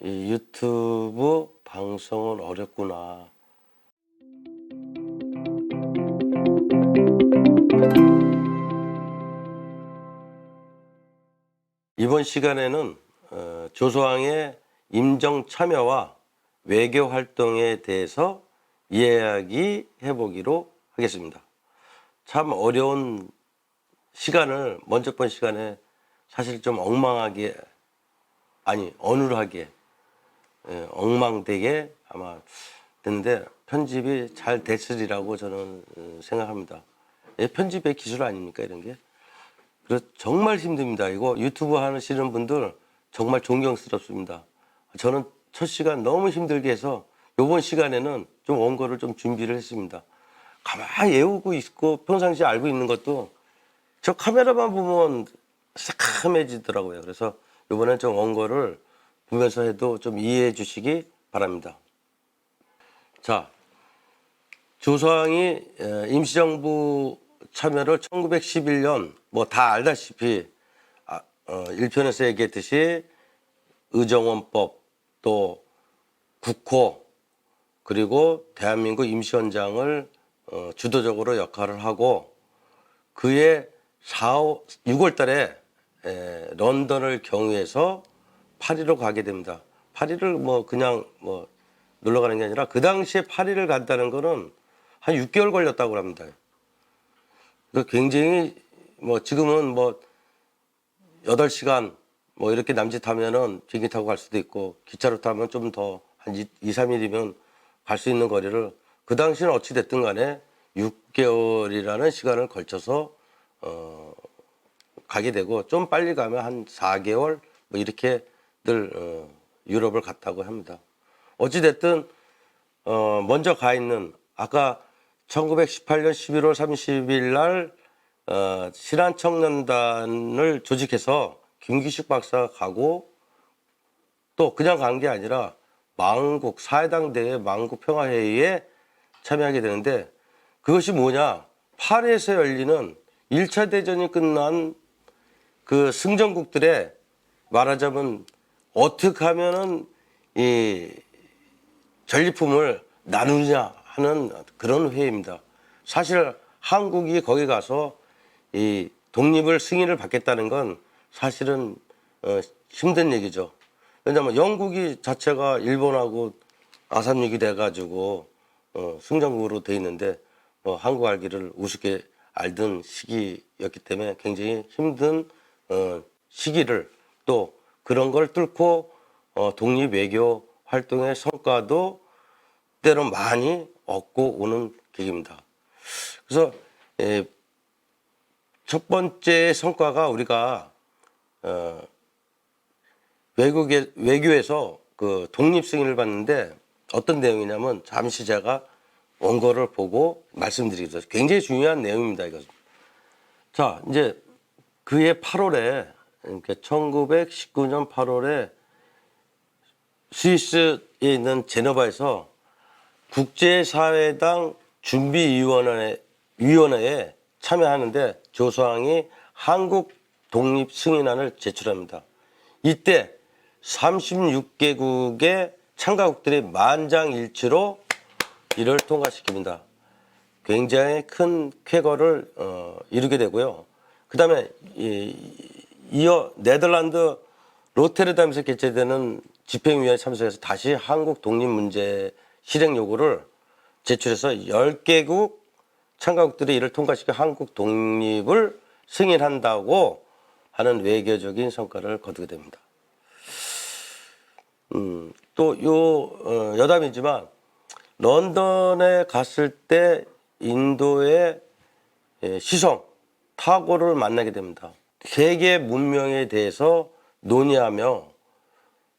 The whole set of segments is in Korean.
이 유튜브 방송은 어렵구나. 이번 시간에는 어, 조소왕의 임정 참여와 외교 활동에 대해서 이야기 해보기로 하겠습니다. 참 어려운 시간을 먼저 번 시간에 사실 좀 엉망하게 아니 어눌하게 예, 엉망되게 아마 됐는데 편집이 잘 됐으리라고 저는 어, 생각합니다. 예, 편집의 기술 아닙니까 이런 게? 그래서 정말 힘듭니다. 이거 유튜브 하시는 분들 정말 존경스럽습니다. 저는 첫 시간 너무 힘들게 해서 이번 시간에는 좀 원고를 좀 준비를 했습니다. 가만히 외우고 있고 평상시에 알고 있는 것도 저 카메라만 보면 새카매지더라고요. 그래서 이번엔 좀 원고를 보면서 해도 좀 이해해 주시기 바랍니다. 자, 조서왕이 에, 임시정부 참여를 1911년 뭐 다 알다시피 아, 어, 1편에서 얘기했듯이 의정원법 또 국호 그리고 대한민국 임시원장을 어, 주도적으로 역할을 하고 그해 4, 6월 달에 에, 런던을 경유해서 파리로 가게 됩니다. 파리를 뭐 그냥 뭐 놀러 가는 게 아니라 그 당시에 파리를 간다는 거는 한 6개월 걸렸다고 합니다. 그 굉장히 뭐 지금은 뭐 8시간 뭐 이렇게 남짓하면은 비행기 타고 갈 수도 있고 기차로 타면 좀 더 한 2, 3일이면 갈 수 있는 거리를 그 당시는 어찌 됐든 간에 6개월이라는 시간을 걸쳐서 어 가게 되고 좀 빨리 가면 한 4개월 뭐 이렇게 늘 어, 유럽을 갔다고 합니다. 어찌 됐든 어 먼저 가 있는 아까 1918년 11월 30일 날 어, 신한 청년단을 조직해서 김기식 박사가 가고 또 그냥 간 게 아니라 망국 사회당 대회 망국 평화회의에 참여하게 되는데 그것이 뭐냐 파리에서 열리는 1차 대전이 끝난 그 승전국들의 말하자면 어떻게 하면은 이 전리품을 나누냐 하는 그런 회의입니다. 사실 한국이 거기 가서 이 독립을 승인을 받겠다는 건 사실은 어, 힘든 얘기죠. 왜냐하면 영국이 자체가 일본하고 아삼육이 돼가지고 어, 승전국으로 돼 있는데 뭐 한국 알기를 우습게 알던 시기였기 때문에 굉장히 힘든 어, 시기를 또 그런 걸 뚫고 어, 독립 외교 활동의 성과도 때로 많이 얻고 오는 계기입니다. 그래서 에, 첫 번째 성과가 우리가 어, 외국에 외교에서 그 독립 승인을 받는데 어떤 내용이냐면 잠시 제가 원고를 보고 말씀드리겠습니다. 굉장히 중요한 내용입니다. 이거. 자, 이제 그해 8월에 그러니까 1919년 8월에 스위스에 있는 제네바에서 국제사회당 준비위원회 위원회에 참여하는데 조소왕이 한국 독립 승인안을 제출합니다. 이때 36개국의 참가국들이 만장일치로 이를 통과시킵니다. 굉장히 큰 쾌거를 어, 이루게 되고요. 그 다음에 이, 이어 네덜란드 로테르담에서 개최되는 집행위원회 참석해서 다시 한국 독립 문제 실행 요구를 제출해서 10개국 참가국들이 이를 통과시켜 한국 독립을 승인한다고 하는 외교적인 성과를 거두게 됩니다. 음, 또 요 어, 여담이지만 런던에 갔을 때 인도의 예, 시성 타고를 만나게 됩니다. 세계 문명에 대해서 논의하며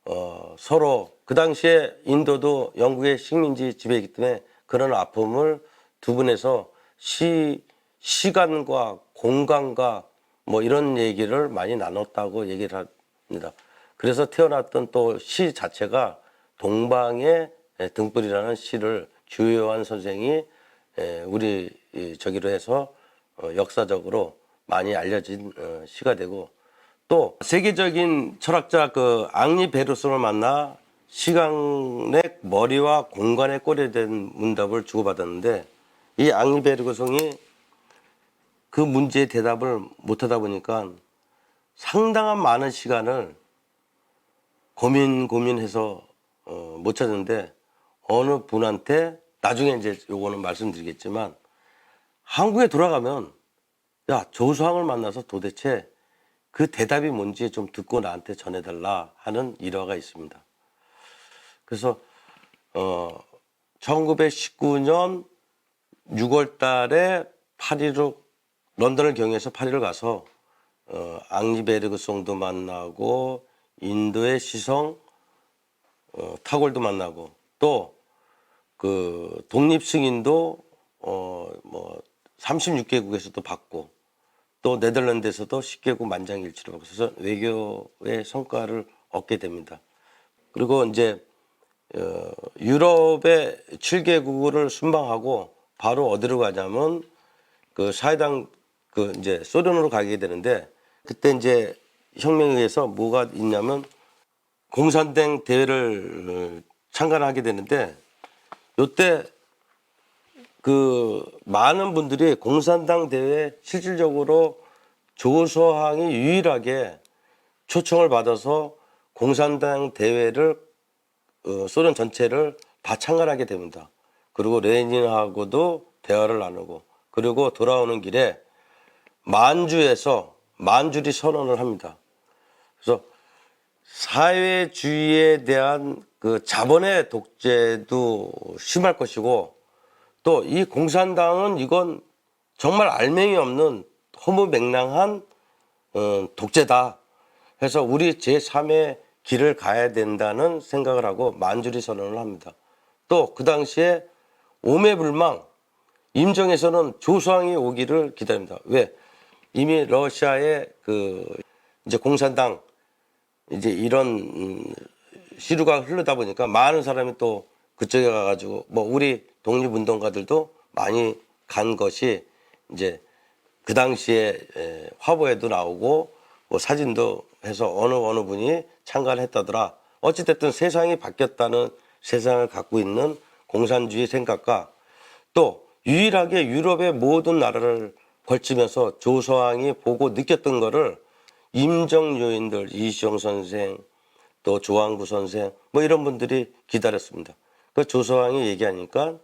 어, 서로 그 당시에 인도도 영국의 식민지 지배이기 때문에 그런 아픔을 두 분에서 시 시간과 공간과 뭐 이런 얘기를 많이 나눴다고 얘기를 합니다. 그래서 태어났던 또 시 자체가 동방의 등불이라는 시를 주요한 선생이 에, 우리 이 저기로 해서 어, 역사적으로 많이 알려진 어, 시가 되고 또 세계적인 철학자 그 앙리 베르소를 만나 시간의 머리와 공간의 꼴에 대한 문답을 주고받았는데 이 앙리 베르그송이 그 문제의 대답을 못하다 보니까 상당한 많은 시간을 고민 고민해서 어, 못 찾았는데 어느 분한테 나중에 이제 요거는 말씀드리겠지만 한국에 돌아가면 야 조수왕을 만나서 도대체 그 대답이 뭔지 좀 듣고 나한테 전해달라 하는 일화가 있습니다. 그래서 어 1919년 6월 달에 파리로 런던을 경유해서 파리를 가서 어 앙리베르그 송도 만나고 인도의 시성 어, 타골도 만나고 또 그 독립 승인도 어 뭐 36개국에서도 받고 또 네덜란드에서도 10개국 만장일치로 그래서 외교의 성과를 얻게 됩니다. 그리고 이제 어, 유럽의 7개국을 순방하고 바로 어디로 가냐면 그 사회당 그 이제 소련으로 가게 되는데 그때 이제 혁명에 의해서 뭐가 있냐면 공산당 대회를 어, 참관하게 되는데 요때 그 많은 분들이 공산당 대회에 실질적으로 조서항이 유일하게 초청을 받아서 공산당 대회를 어, 소련 전체를 다 참관하게 됩니다. 그리고 레닌하고도 대화를 나누고 그리고 돌아오는 길에 만주에서 만주리 선언을 합니다. 그래서 사회주의에 대한 그 자본의 독재도 심할 것이고 또 이 공산당은 이건 정말 알맹이 없는 허무맹랑한 어, 독재다. 해서 우리 제3의 길을 가야 된다는 생각을 하고 만주리 선언을 합니다. 또 그 당시에 오매불망 임정에서는 조수왕이 오기를 기다립니다. 왜? 이미 러시아의 그 이제 공산당 이제 이런 음, 시루가 흐르다 보니까 많은 사람이 또 그쪽에 가가지고 뭐 우리 독립운동가들도 많이 간 것이 이제 그 당시에 에, 화보에도 나오고 뭐 사진도 해서 어느 어느 분이 참가를 했다더라. 어찌됐든 세상이 바뀌었다는 세상을 갖고 있는 공산주의 생각과 또 유일하게 유럽의 모든 나라를 걸치면서 조서왕이 보고 느꼈던 거를 임정 요인들 이시영 선생 또 조항구 선생 뭐 이런 분들이 기다렸습니다. 그 조서왕이 얘기하니까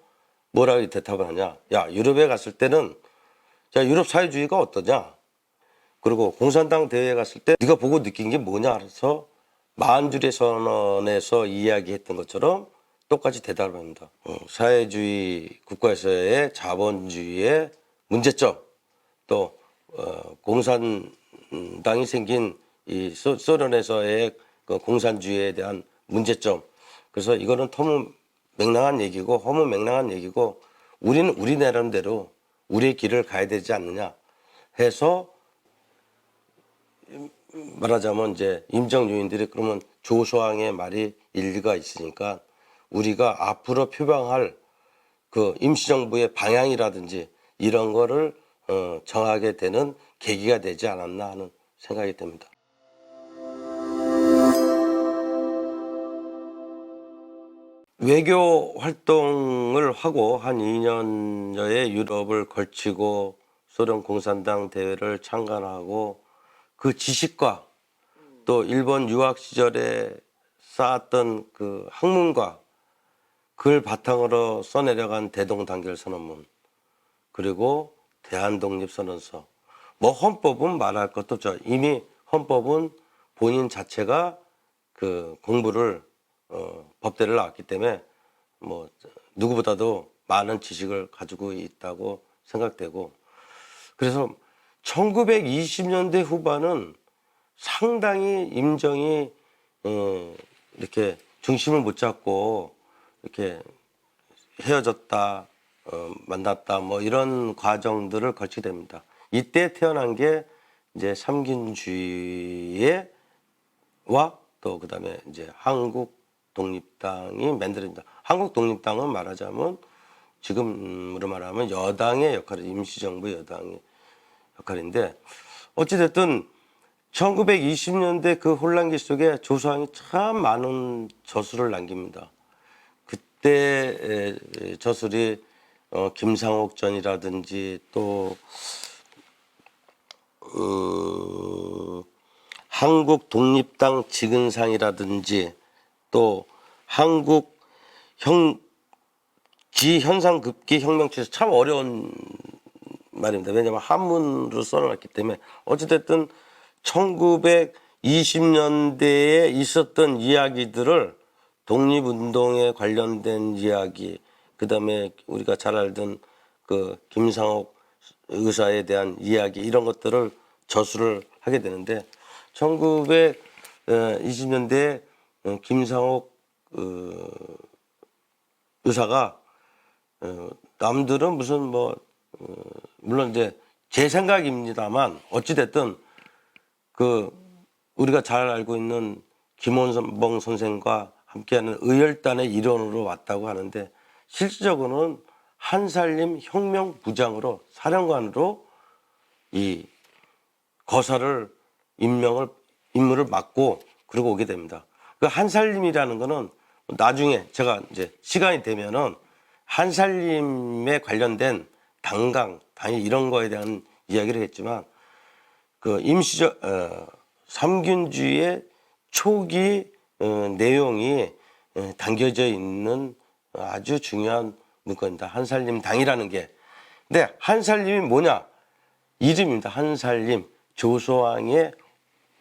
뭐라고 대답을 하냐? 야 유럽에 갔을 때는 자 유럽 사회주의가 어떠냐? 그리고 공산당 대회에 갔을 때 네가 보고 느낀 게 뭐냐? 그래서 만주리 선언에서 이야기했던 것처럼 똑같이 대답을 합니다. 어, 사회주의 국가에서의 자본주의의 문제점 또 어, 공산당이 생긴 이 소, 소련에서의 그 공산주의에 대한 문제점. 그래서 이거는 터무 맹랑한 얘기고 허무 맹랑한 얘기고 우리는 우리 나름대로 우리의 길을 가야 되지 않느냐 해서 말하자면 이제 임정 요인들이 그러면 조소왕의 말이 일리가 있으니까 우리가 앞으로 표방할 그 임시정부의 방향이라든지 이런 거를 어, 정하게 되는 계기가 되지 않았나 하는 생각이 듭니다. 외교 활동을 하고 한 2년여의 유럽을 걸치고 소련 공산당 대회를 참관하고 그 지식과 또 일본 유학 시절에 쌓았던 그 학문과 그걸 바탕으로 써내려간 대동단결 선언문 그리고 대한독립선언서 뭐 헌법은 말할 것도 없죠. 이미 헌법은 본인 자체가 그 공부를 어, 법대를 나왔기 때문에 뭐 누구보다도 많은 지식을 가지고 있다고 생각되고 그래서 1920년대 후반은 상당히 임정이 어, 이렇게 중심을 못 잡고 이렇게 헤어졌다 어, 만났다 뭐 이런 과정들을 거치게 됩니다. 이때 태어난 게 이제 삼균주의의 와또 그다음에 이제 한국 독립당이 만들어진다. 한국 독립당은 말하자면 지금으로 말하면 여당의 역할이 임시정부 여당의 역할인데 어찌됐든 1920년대 그 혼란기 속에 조소왕이 참 많은 저술을 남깁니다. 그때 저술이 어, 김상옥 전이라든지 또 어, 한국 독립당 직은상이라든지 또 한국 형 기 현상 급기 혁명체에서 참 어려운 말입니다. 왜냐하면 한문으로 써놨기 때문에 어찌됐든 1920년대에 있었던 이야기들을 독립운동에 관련된 이야기, 그 다음에 우리가 잘 알던 그 김상옥 의사에 대한 이야기 이런 것들을 저술을 하게 되는데 1920년대에 김상옥 어, 의사가 어, 남들은 무슨 뭐 어, 물론 이제 제 생각입니다만 어찌 됐든 그 우리가 잘 알고 있는 김원봉 선생과 함께하는 의열단의 일원으로 왔다고 하는데 실질적으로는 한살림 혁명 부장으로 사령관으로 이 거사를 임명을 임무를 맡고 그러고 오게 됩니다. 그 한살림이라는 거는 나중에 제가 이제 시간이 되면은 한살림에 관련된 당강, 당이 이런 거에 대한 이야기를 했지만 그 임시적 어, 삼균주의 초기 어, 내용이 어, 담겨져 있는 아주 중요한 문건입니다. 한살림 당이라는 게. 근데 한살림이 뭐냐? 이름입니다. 한살림 조소왕의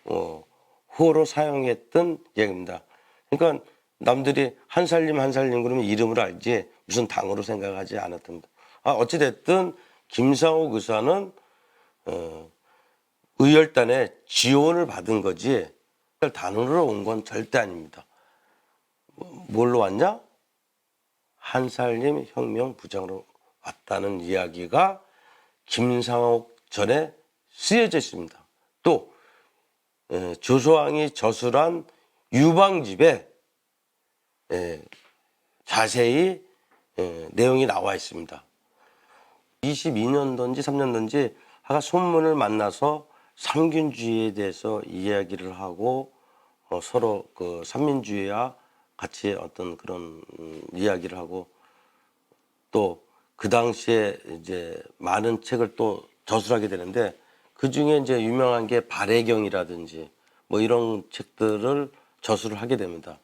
어, 호로 사용했던 얘기입니다. 그러니까 남들이 한 살림 한 살림 그러면 이름으로 알지 무슨 당으로 생각하지 않았답니다. 아, 어찌됐든 김상옥 의사는 어, 의열단에 지원을 받은 거지 단으로 온 건 절대 아닙니다. 뭐- 뭘로 왔냐? 한살림 혁명 부장으로 왔다는 이야기가 김상옥 전에 쓰여져 있습니다. 또 에, 조소왕이 저술한 유방집에 에, 자세히 에, 내용이 나와 있습니다. 22년도인지 3년도인지 하가 손문을 만나서 삼균주의에 대해서 이야기를 하고 어, 서로 그 삼민주의와 같이 어떤 그런 음, 이야기를 하고 또 그 당시에 이제 많은 책을 또 저술하게 되는데 그 중에 이제 유명한 게 발해경이라든지 뭐 이런 책들을 저술을 하게 됩니다.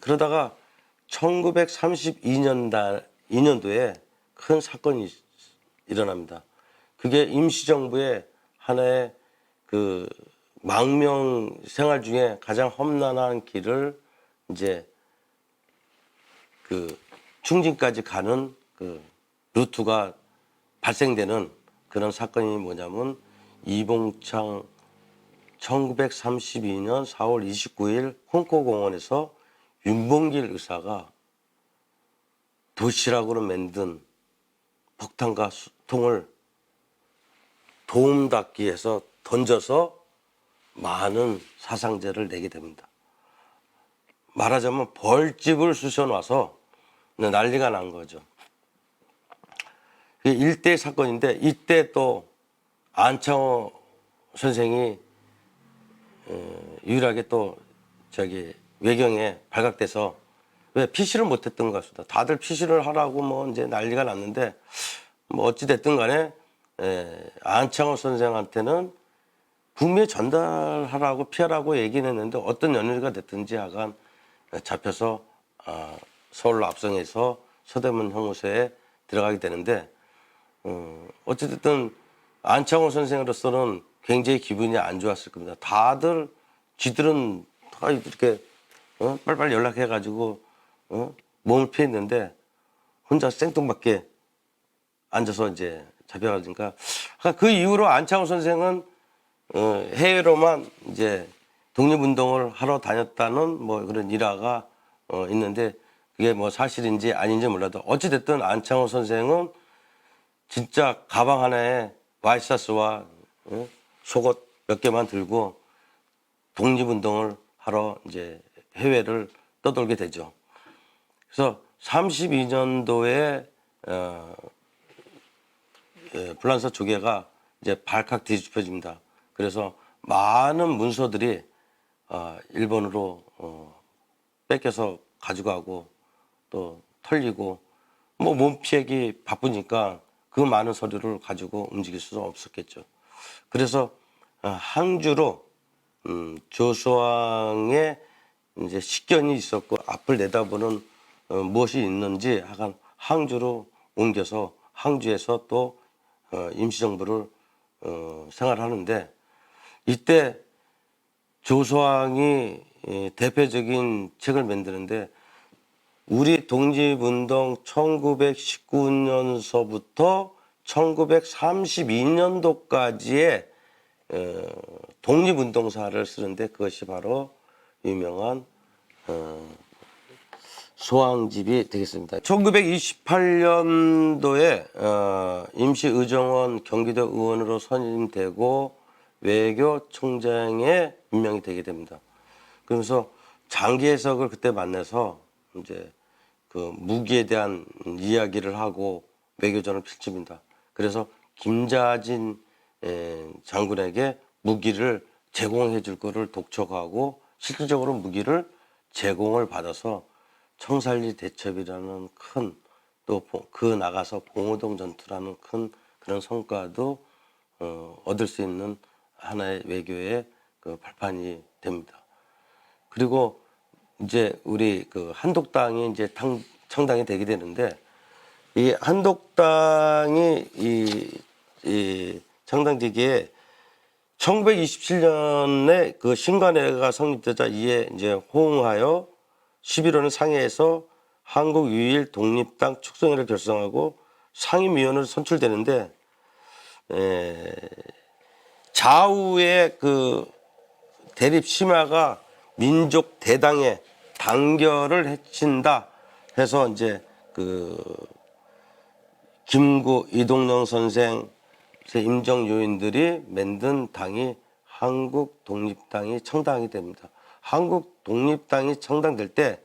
그러다가 1932년다 2년도에 큰 사건이 일어납니다. 그게 임시정부의 하나의 그 망명 생활 중에 가장 험난한 길을 이제 그 충진까지 가는 그 루트가 발생되는 그런 사건이 뭐냐면 이봉창 1932년 4월 29일 홍코공원에서 윤봉길 의사가 도시락으로 만든 폭탄과 수통을 도움 닫기 위해서 던져서 많은 사상자를 내게 됩니다. 말하자면 벌집을 쑤셔놔서 난리가 난 거죠. 일대 사건인데 이때 또 안창호 선생이 어, 유일하게 또 저기 외경에 발각돼서 왜 피시를 못했던 것 같습니다. 다들 피시를 하라고 뭐 이제 난리가 났는데 뭐 어찌 됐든 간에 에, 안창호 선생한테는 국미에 전달하라고 피하라고 얘기는 했는데 어떤 연유가 됐든지 하간 잡혀서 아, 서울로 압송해서 서대문 형무소에 들어가게 되는데 어, 어찌됐든 안창호 선생으로서는 굉장히 기분이 안 좋았을 겁니다. 다들 쥐들은 다 이렇게 어? 빨리빨리 연락해가지고 어? 몸을 피했는데 혼자 생뚱맞게 앉아서 이제 잡혀가니까 그 이후로 안창호 선생은 어, 해외로만 이제 독립운동을 하러 다녔다는 뭐 그런 일화가 어, 있는데 그게 뭐 사실인지 아닌지 몰라도 어찌됐든 안창호 선생은 진짜 가방 하나에 와이셔츠와 어, 속옷 몇 개만 들고 독립운동을 하러 이제 해외를 떠돌게 되죠. 그래서 32년도에 어, 예, 불란서 조개가 이제 발칵 뒤집혀집니다. 그래서 많은 문서들이 아, 일본으로 어, 뺏겨서 가져가고 또 털리고 뭐 몸피하기 바쁘니까 그 많은 서류를 가지고 움직일 수 없었겠죠. 그래서 어, 항주로 음, 조수왕의 이제 식견이 있었고 앞을 내다보는 어, 무엇이 있는지 하간 항주로 옮겨서 항주에서 또 어, 임시정부를 어, 생활하는데 이때 조수왕이 이 대표적인 책을 만드는데 우리 독립운동 1919년서부터 1932년도까지의 어, 독립운동사를 쓰는데 그것이 바로 유명한 어, 소왕집이 되겠습니다. 1928년도에 어, 임시의정원 경기도 의원으로 선임되고 외교총장에 임명이 되게 됩니다. 그러면서 장기 해석을 그때 만나서 이제 그 무기에 대한 이야기를 하고 외교전을 펼칩니다. 그래서 김자진 에, 장군에게 무기를 제공해 줄 거를 독촉하고 실질적으로 무기를 제공을 받아서 청살리 대첩이라는 큰 또 그 나가서 봉오동 전투라는 큰 그런 성과도 어, 얻을 수 있는 하나의 외교의 그 발판이 됩니다. 그리고 이제 우리 그 한독당이 이제 탕, 창당이 되게 되는데 이 한독당이 이, 이 창당되기에 1927년에 그 신관회가 성립되자 이에 이제 호응하여 11월은 상해에서 한국 유일 독립당 축성회를 결성하고 상임위원으로 선출되는데 에, 좌우의 그 대립 심화가 민족 대당의 단결을 해친다 해서 이제 그 김구 이동영 선생 임정 요인들이 만든 당이 한국 독립당이 창당이 됩니다. 한국 독립당이 창당될 때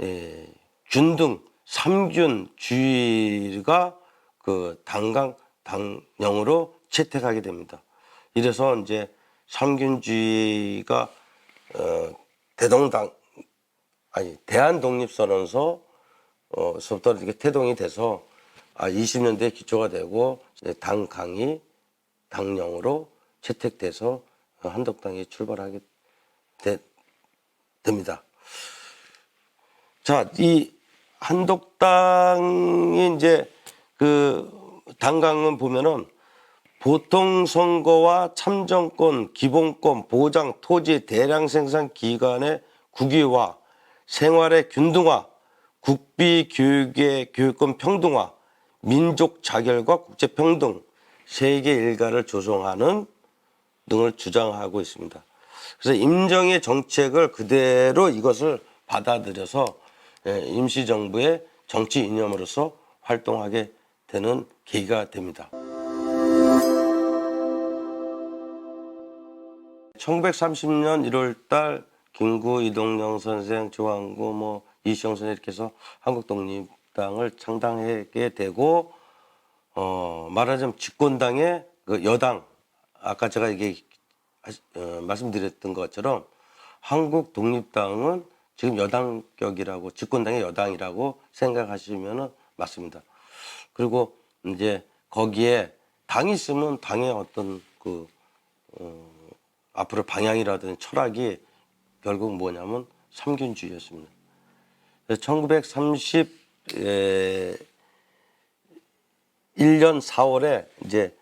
예, 균등 삼균주의가 그 당강 당령으로 채택하게 됩니다. 이래서 이제 삼균주의가 어, 대동당 아니 대한 독립선언서 어, 서부터 이렇게 태동이 돼서 아 20년대에 기초가 되고 당 강이 당령으로 채택돼서 한독당이 출발하게 되, 됩니다. 자, 이 한독당이 이제 그 당강은 보면은 보통 선거와 참정권, 기본권, 보장, 토지, 대량 생산 기관의 국유화, 생활의 균등화, 국비 교육의 교육권 평등화, 민족 자결과 국제 평등, 세계 일가를 조성하는 등을 주장하고 있습니다. 그래서 임정의 정책을 그대로 이것을 받아들여서 예, 임시정부의 정치 이념으로서 활동하게 되는 계기가 됩니다. 1930년 1월 달 김구 이동영 선생, 조항구, 뭐 이시영 선생 이렇게 해서 한국 독립당을 창당하게 되고 어, 말하자면 집권당의 그 여당 아까 제가 이게 어, 말씀드렸던 것처럼 한국 독립당은 지금 여당격이라고 집권당의 여당이라고 생각하시면 맞습니다. 그리고 이제 거기에 당이 있으면 당의 어떤 그 어, 앞으로 방향이라든지 철학이 결국 뭐냐면 삼균주의였습니다. 1930 1년 4월에 이제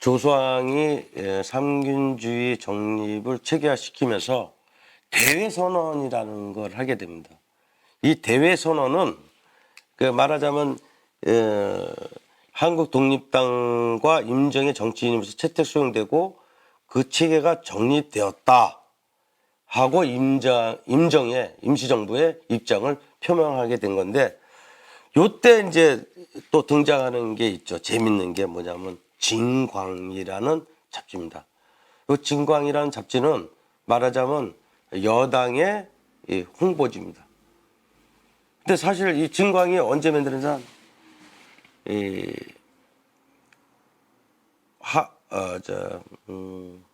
조수왕이 예, 삼균주의 정립을 체계화시키면서 대외선언이라는 걸 하게 됩니다. 이 대외선언은 그 말하자면 에, 한국 독립당과 임정의 정치인으로서 채택 수용되고 그 체계가 정립되었다 하고 임정 임정의 임시정부의 입장을 표명하게 된 건데 요때 이제 또 등장하는 게 있죠. 재밌는 게 뭐냐면 진광이라는 잡지입니다. 이 진광이라는 잡지는 말하자면 여당의 이 홍보지입니다. 근데 사실 이 진광이 언제 만드는지 이 하, 어, 저, 음,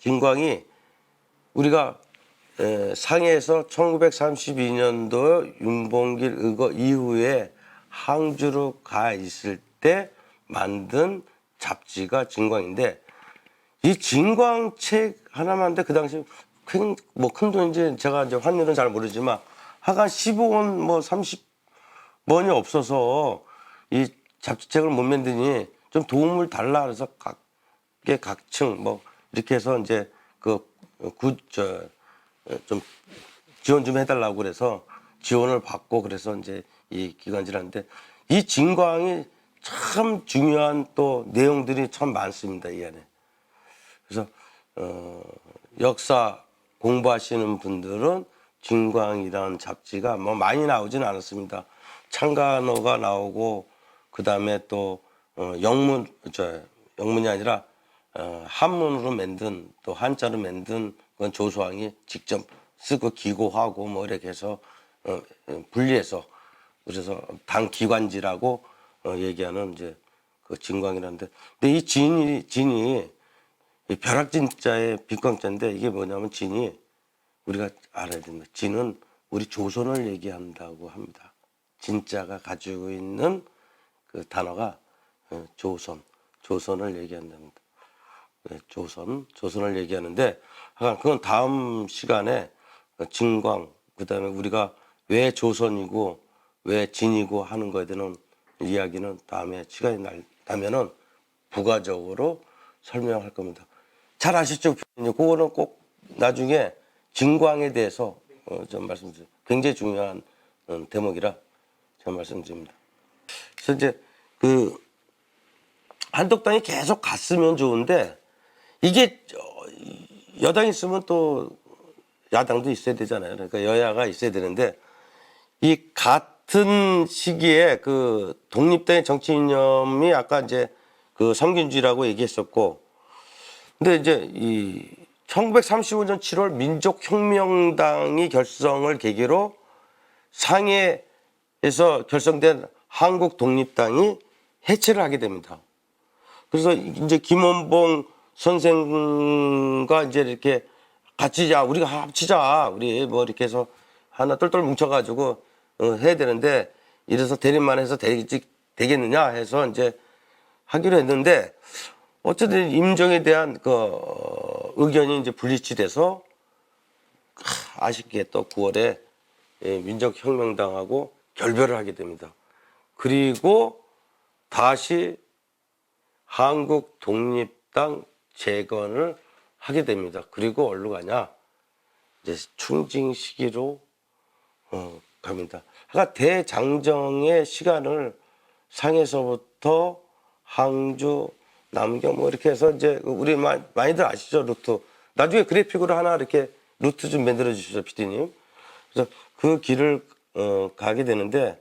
진광이 우리가 에, 상해에서 1932년도 윤봉길 의거 이후에 항주로 가 있을 때 만든 잡지가 진광인데 이 진광 책 하나만 데 그 당시 뭐큰 돈인지 제가 이제 환율은 잘 모르지만 하간 15원 뭐 30원이 없어서 이 잡지책을 못 만드니 좀 도움을 달라 그래서 각계 각층 뭐 이렇게 해서 이제 그굿저좀 지원 좀 해달라고 그래서 지원을 받고 그래서 이제 이 기관지라는데 이 진광이 참 중요한 또 내용들이 참 많습니다 이 안에. 그래서 어, 역사 공부하시는 분들은 진광이라는 잡지가 뭐 많이 나오진 않았습니다. 창간어가 나오고 그 다음에 또 어, 영문 저 영문이 아니라 어, 한문으로 만든 또 한자로 만든 그건 조수왕이 직접 쓰고 기고하고 뭐 이렇게 해서 어, 어, 분리해서 그래서 당 기관지라고 어, 얘기하는 이제 그 진광이라는데 근데 이 진이 진이 이 벼락진자의 빈광자인데 이게 뭐냐면 진이 우리가 알아야 됩니다. 진은 우리 조선을 얘기한다고 합니다. 진자가 가지고 있는 그 단어가 어, 조선, 조선을 얘기한답니다. 네, 조선, 조선을 얘기하는데 그건 다음 시간에 어, 진광 그다음에 우리가 왜 조선이고 왜 진이고 하는 거에 대한 이야기는 다음에 시간이 날, 나면은 부가적으로 설명할 겁니다. 잘 아시죠? 그거는 꼭 나중에 진광에 대해서 어, 좀 말씀드려요. 굉장히 중요한 어, 대목이라 제가 말씀드립니다. 그래서 이제 그 한독당이 계속 갔으면 좋은데 이게 어, 여당이 있으면 또 야당도 있어야 되잖아요. 그러니까 여야가 있어야 되는데 이 같은 시기에 그 독립당의 정치 이념이 아까 이제 그 성균주의라고 얘기했었고 근데 이제 이 1935년 7월 민족혁명당이 결성을 계기로 상해에서 결성된 한국 독립당이 해체를 하게 됩니다. 그래서 이제 김원봉 선생과 이제 이렇게 같이 야 우리가 합치자 우리 뭐 이렇게 해서 하나 똘똘 뭉쳐가지고 어, 해야 되는데 이래서 대립만 해서 되겠지 되겠느냐 해서 이제 하기로 했는데 어쨌든 임정에 대한 그 어, 의견이 이제 분리치돼서 하, 아쉽게 또 9월에 예, 민족혁명당하고 결별을 하게 됩니다. 그리고 다시 한국 독립당 재건을 하게 됩니다. 그리고 어디로 가냐? 이제 충징 시기로 어, 갑니다. 그러니까 대장정의 시간을 상에서부터 항주, 남경 뭐 이렇게 해서 이제 우리 마- 많이들 아시죠 루트. 나중에 그래픽으로 하나 이렇게 루트 좀 만들어 주시죠, 피디님. 그래서 그 길을 어, 가게 되는데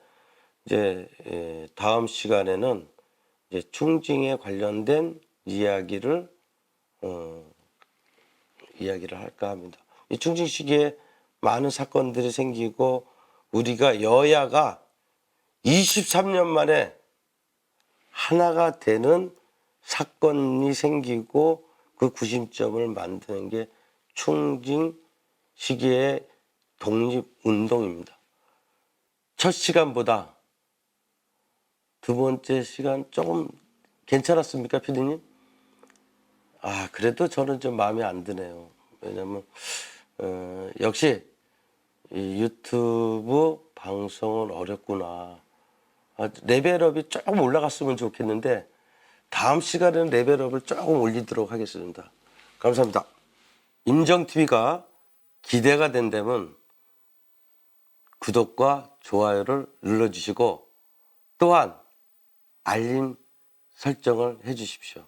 이제 예, 다음 시간에는 이제 충징에 관련된 이야기를 어, 이야기를 할까 합니다. 이 충징 시기에 많은 사건들이 생기고 우리가 여야가 23년 만에 하나가 되는 사건이 생기고 그 구심점을 만드는 게 충징 시기의 독립운동입니다. 첫 시간보다 두 번째 시간 조금 괜찮았습니까, 피디님? 아, 그래도 저는 좀 마음에 안 드네요. 왜냐면, 어, 역시 이 유튜브 방송은 어렵구나. 아, 레벨업이 조금 올라갔으면 좋겠는데, 다음 시간에는 레벨업을 조금 올리도록 하겠습니다. 감사합니다. 임정TV가 기대가 된다면 구독과 좋아요를 눌러주시고 또한 알림 설정을 해주십시오.